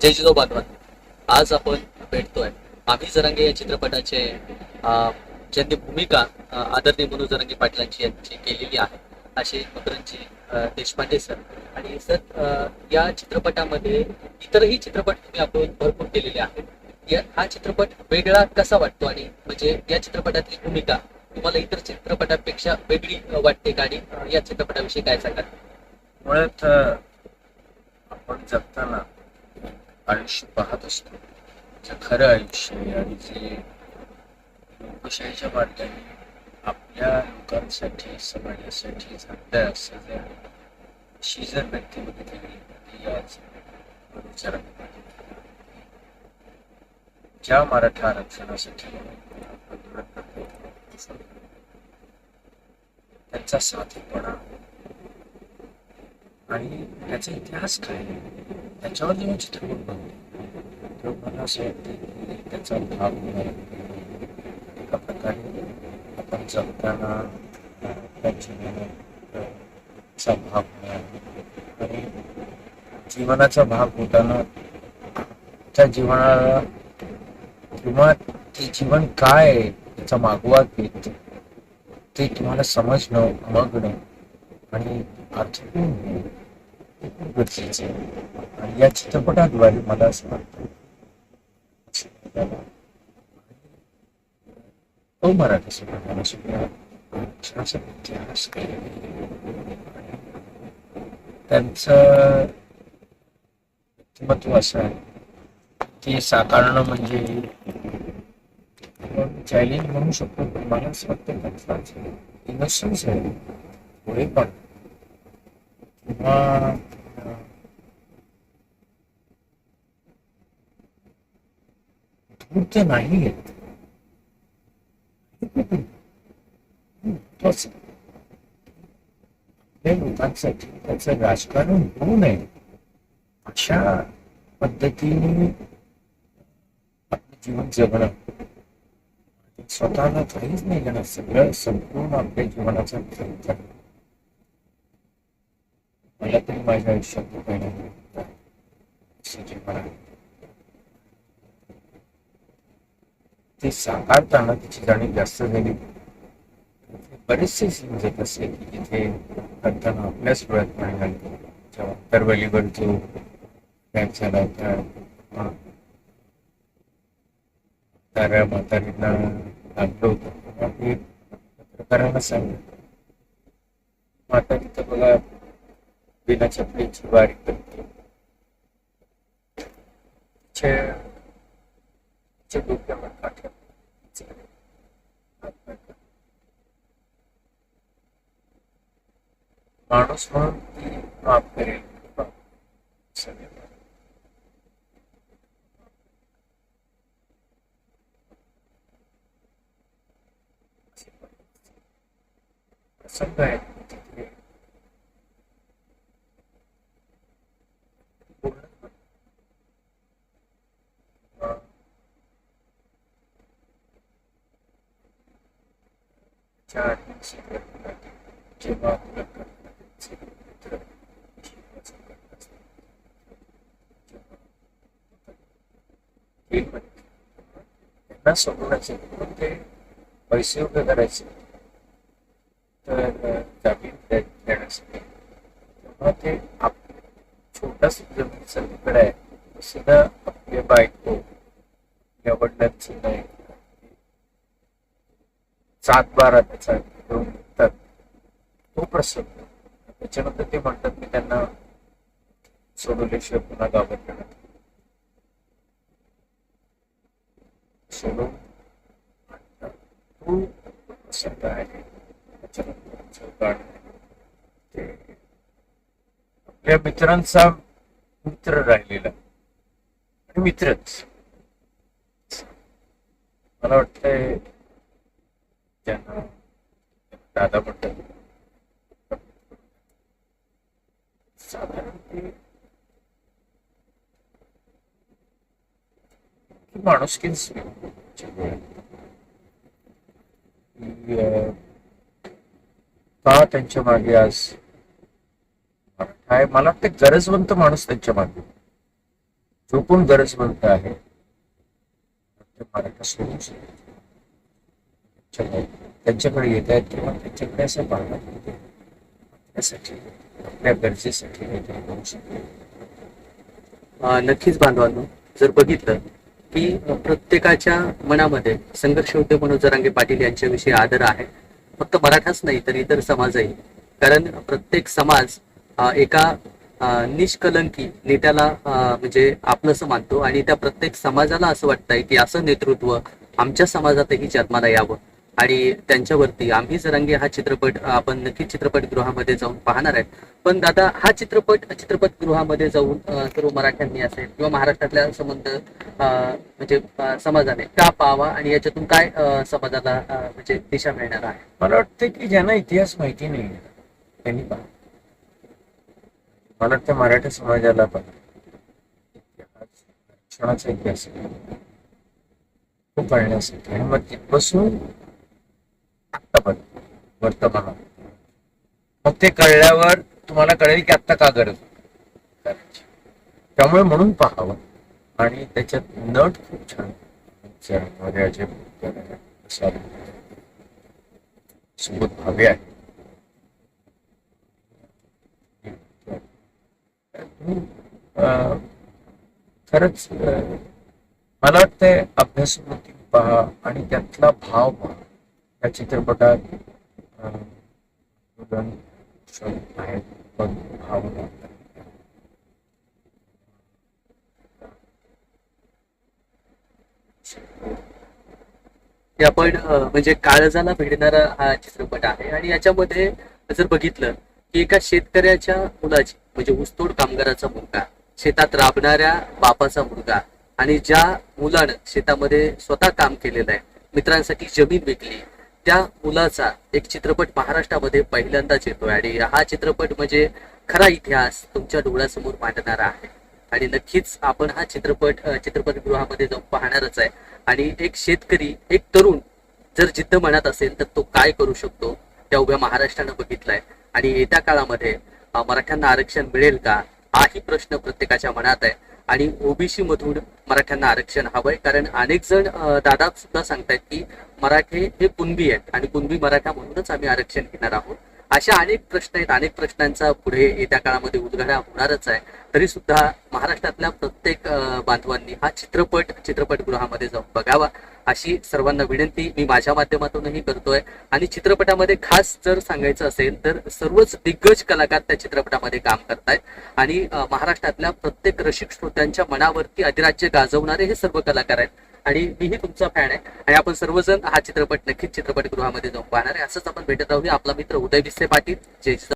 जय जिजो बांधवांनी आज आपण भेटतोय आम्ही जरांगे या चित्रपटाचे ज्यांनी भूमिका आदरणीय मनोज जरांगे पाटलांची यांची केलेली आहे असे मकरंजी देशपांडे सर आणि सर या चित्रपटामध्ये इतरही चित्रपट तुम्ही आपण भरपूर केलेले आहेत. या हा चित्रपट वेगळा कसा वाटतो आणि म्हणजे या चित्रपटातली भूमिका तुम्हाला इतर चित्रपटापेक्षा वेगळी वाटते का आणि या चित्रपटाविषयी काय सांगाल? मुळात आपण जगताना आयुष्य पाहत असतो. जे खरं आयुष्य आहे आणि जे लोकशाहीच्या मार्गाने आपल्या लोकांसाठी समाजासाठी चांगलं असं जर अशी जर व्यक्ती बघितली गेली तर आज ज्या मराठा आरक्षणासाठी आंदोलन करतो त्यांचा साधेपणा आणि त्याचा इतिहास काय आहे? त्याच्यावर जेव्हा चित्रपट बनतो तेव्हा मला असं वाटतं त्याचा भाग एका प्रकारे आपण जगताना अं, आपल्या भाग होणार आणि जीवनाचा भाग होताना त्या जीवनाला किंवा ते जीवन काय आहे त्याचा मागोवा घेत ते तुम्हाला समजणं मगणं आणि अर्थपूर्ण गरजेचं. आणि या चित्रपटाद्वारे मला असं वाटतं. तो मराठी समाजाला सुद्धा आरक्षणाचा इतिहास काय त्यांचं व्यक्तिमत्व असं आहे ते साकारणं म्हणजे चॅलेंज म्हणू शकतो मला असं वाटतं त्यांचा इनोसन्स आहे पुढे पण किंवा अं, धूर्त नाही लोकांसाठी त्याचं राजकारण होऊ नये. अशा पद्धतीने आपलं जीवन जगणं. स्वतःला काहीच नाही घेणं सगळं संपूर्ण आपल्या जीवनाचा विचार करणं मला तरी माझ्या आयुष्यात पहिल्यांदा असं ते साकारताना तिची जाणीव जास्त झाली बरेचसे सीन्स येत असे की जिथे करताना आपल्याच डोळ्यात पाणी आलं जेव्हा तरवलीवर जो टॅग झाला होता अं, ताऱ्या म्हातारींना लागलं होतं पत्रकारांना सांगितलं म्हातारी तर बघा बिना चपलीची वारी करते. तिच्या तिच्या डोक्यावर काठ्या माणूस म्हणून ती माफ करेल. सगळे प्रसंग आहे. चार ते पण त्यांना सोडवायचे ते पैसे उभे करायचे तर जामीन देण्यासाठी तेव्हा ते आप छोटासा जमीन सगळीकडे आहे सुद्धा आपल्या बायको या नाही सात बारा त्याचा घेऊन तो प्रसंग. त्याच्यानंतर ते म्हणतात मी त्यांना सोडवल्याशिवाय पुन्हा गावात येणार नाही. तो प्रसंग आहे. त्याच्यानंतर ते आपल्या मित्रांचा मित्र राहिलेला. आणि मित्रच. मला वाटतंय दादा म्हणतात साधारण माणूस की का त्यांच्या मागे आज काय मला वाटतं गरजवंत माणूस त्यांच्या मागे. जो कोण गरजवंत आहे ते मराठा सोडून शकतो. त्यांच्याकडे येत आहेत किंवा त्यांच्याकडे असं पाहणार त्यासाठी आपल्या गरजेसाठी काहीतरी करू शकतो. नक्कीच बांधवांनो जर बघितलं की प्रत्येकाच्या मनामध्ये संघर्ष होते मनोज जरांगे पाटील यांच्याविषयी आदर आहे फक्त मराठाच नाही तर इतर समाजही. कारण प्रत्येक समाज एका निष्कलंकी नेत्याला म्हणजे आपलंसं मानतो आणि त्या प्रत्येक समाजाला असं वाटतंय की असं नेतृत्व आमच्या समाजातही जन्माला यावं. आणि त्यांच्यावरती आम्ही जरांगे हा चित्रपट आपण नक्कीच चित्रपटगृहामध्ये जाऊन पाहणार आहे. पण दादा हा चित्रपट चित्रपटगृहामध्ये जाऊन सर्व मराठ्यांनी असेल किंवा महाराष्ट्रातल्या संबंध म्हणजे समाजाने का पाहावा आणि याच्यातून काय समाजाला म्हणजे दिशा मिळणार आहे? मला वाटतं की ज्यांना इतिहास माहिती नाही त्यांनी पहा. मला वाटतं मराठा समाजाला पण इतिहास खूप इतिहास आणि मग तिथपासून आत्तापर्यंत मग ते कळल्यावर तुम्हाला कळेल की आत्ता का गरज करायची. त्यामुळे म्हणून पाहावं. आणि त्याच्यात नट खूप छान ज्यामध्ये म्हणजे अजय आहे, सोबत भावे आहे. खरंच मला वाटतंय अभ्यासवृत्ती पहा आणि त्यातला भाव पहा. या चित्रपटात शब्द आहेत पण आपण म्हणजे काळजाला भिडणारा हा चित्रपट आहे आणि याच्यामध्ये जर बघितलं की एका शेतकऱ्याच्या मुलाची म्हणजे ऊसतोड कामगाराचा मुलगा शेतात राबणाऱ्या बापाचा मुलगा आणि ज्या मुलानं शेतामध्ये स्वतः काम केलेलं आहे मित्रांसाठी जमीन विकली त्या मुलाचा एक चित्रपट महाराष्ट्रामध्ये पहिल्यांदाच येतोय आणि हा चित्रपट म्हणजे खरा इतिहास तुमच्या डोळ्यासमोर मांडणारा आहे. आणि नक्कीच आपण हा चित्रपट चित्रपटगृहामध्ये जाऊन पाहणारच आहे. आणि एक शेतकरी एक तरुण जर जिद्द म्हणत असेल तर तो काय करू शकतो त्या उभ्या महाराष्ट्रानं बघितलाय. आणि येत्या काळामध्ये मराठ्यांना आरक्षण मिळेल का? हाही प्रश्न प्रत्येकाच्या मनात आहे. आणि ओबीसी मधून मराठ्यांना आरक्षण हवंय. कारण अनेक जण दादा सुद्धा सांगतायत की मराठे हे कुणबी आहेत आणि कुणबी मराठा म्हणूनच आम्ही आरक्षण घेणार आहोत. अशा अनेक प्रश्न आहेत अनेक प्रश्नांचा पुढे येत्या काळामध्ये उद्घाटन होणारच आहे. तरी सुद्धा महाराष्ट्रातल्या प्रत्येक बांधवांनी हा चित्रपट चित्रपटगृहामध्ये जाऊन बघावा अशी सर्वांना विनंती मी माझ्या माध्यमातूनही करतोय. आणि चित्रपटामध्ये खास जर सांगायचं असेल तर सर्वच दिग्गज कलाकार त्या चित्रपटामध्ये काम करतायत. आणि महाराष्ट्रातल्या प्रत्येक रसिक श्रोत्यांच्या मनावरती अधिराज्य गाजवणारे हे सर्व कलाकार आहेत. आणि मीही तुमचा फॅन आहे. आणि आपण सर्वजण हा चित्रपट नक्कीच चित्रपटगृहामध्ये जाऊन पाहणार आहे. असंच आपण भेटत राहूया. आपला मित्र उदय बिस्से पाटील. जे